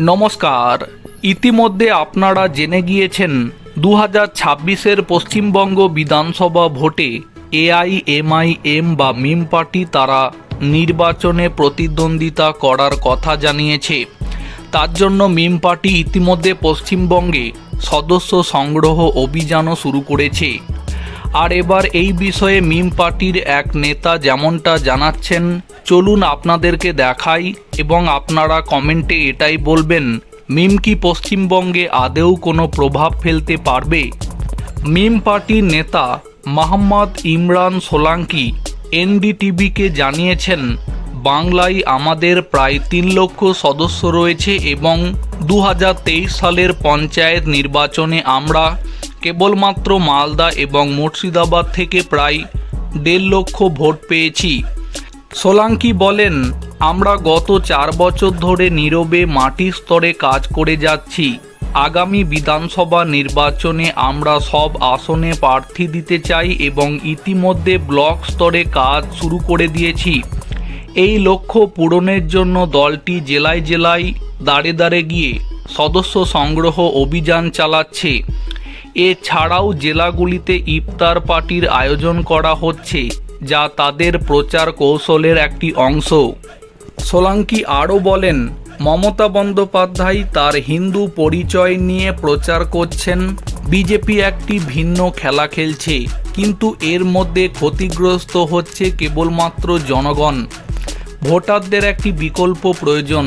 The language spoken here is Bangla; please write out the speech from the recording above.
নমস্কার। ইতিমধ্যে আপনারা জেনে গিয়েছেন দু হাজার ছাব্বিশের পশ্চিমবঙ্গ বিধানসভা ভোটে এআইএমআইএম বা মিম পার্টি তারা নির্বাচনে প্রতিদ্বন্দ্বিতা করার কথা জানিয়েছে। তার জন্য মিম পার্টি ইতিমধ্যে পশ্চিমবঙ্গে সদস্য সংগ্রহ অভিযানও শুরু করেছে। আর এবার এই বিষয়ে মিম পার্টির এক নেতা যেমনটা জানাচ্ছেন, চলুন আপনাদেরকে দেখাই এবং আপনারা কমেন্টে এটাই বলবেন, মিম কি পশ্চিমবঙ্গে আদেও কোনো প্রভাব ফেলতে পারবে? মিম পার্টির নেতা মোহাম্মদ ইমরান সোলাঙ্কি এনডিটিভিকে জানিয়েছেন, বাংলায় আমাদের প্রায় তিন লক্ষ সদস্য রয়েছে এবং দু হাজার তেইশ সালের পঞ্চায়েত নির্বাচনে আমরা কেবলমাত্র মালদা এবং মুর্শিদাবাদ থেকে প্রায় দেড় লক্ষ ভোট পেয়েছি। সোলাঙ্কি বলেন, আমরা গত চার বছর ধরে নীরবে মাটির স্তরে কাজ করে যাচ্ছি। আগামী বিধানসভা নির্বাচনে আমরা সব আসনে প্রার্থী দিতে চাই এবং ইতিমধ্যে ব্লক স্তরে কাজ শুরু করে দিয়েছি। এই লক্ষ্য পূরণের জন্য দলটি জেলায় জেলায় দাঁড়ে দাঁড়ে গিয়ে সদস্য সংগ্রহ অভিযান চালাচ্ছে। এছাড়াও জেলাগুলিতে ইফতার পার্টির আয়োজন করা হচ্ছে, যা তাদের প্রচার কৌশলের একটি অংশ। সোলাঙ্কি আরও বলেন, মমতা বন্দ্যোপাধ্যায় তার হিন্দু পরিচয় নিয়ে প্রচার করছেন, বিজেপি একটি ভিন্ন খেলা খেলছে, কিন্তু এর মধ্যে ক্ষতিগ্রস্ত হচ্ছে কেবলমাত্র জনগণ। ভোটারদের একটি বিকল্প প্রয়োজন।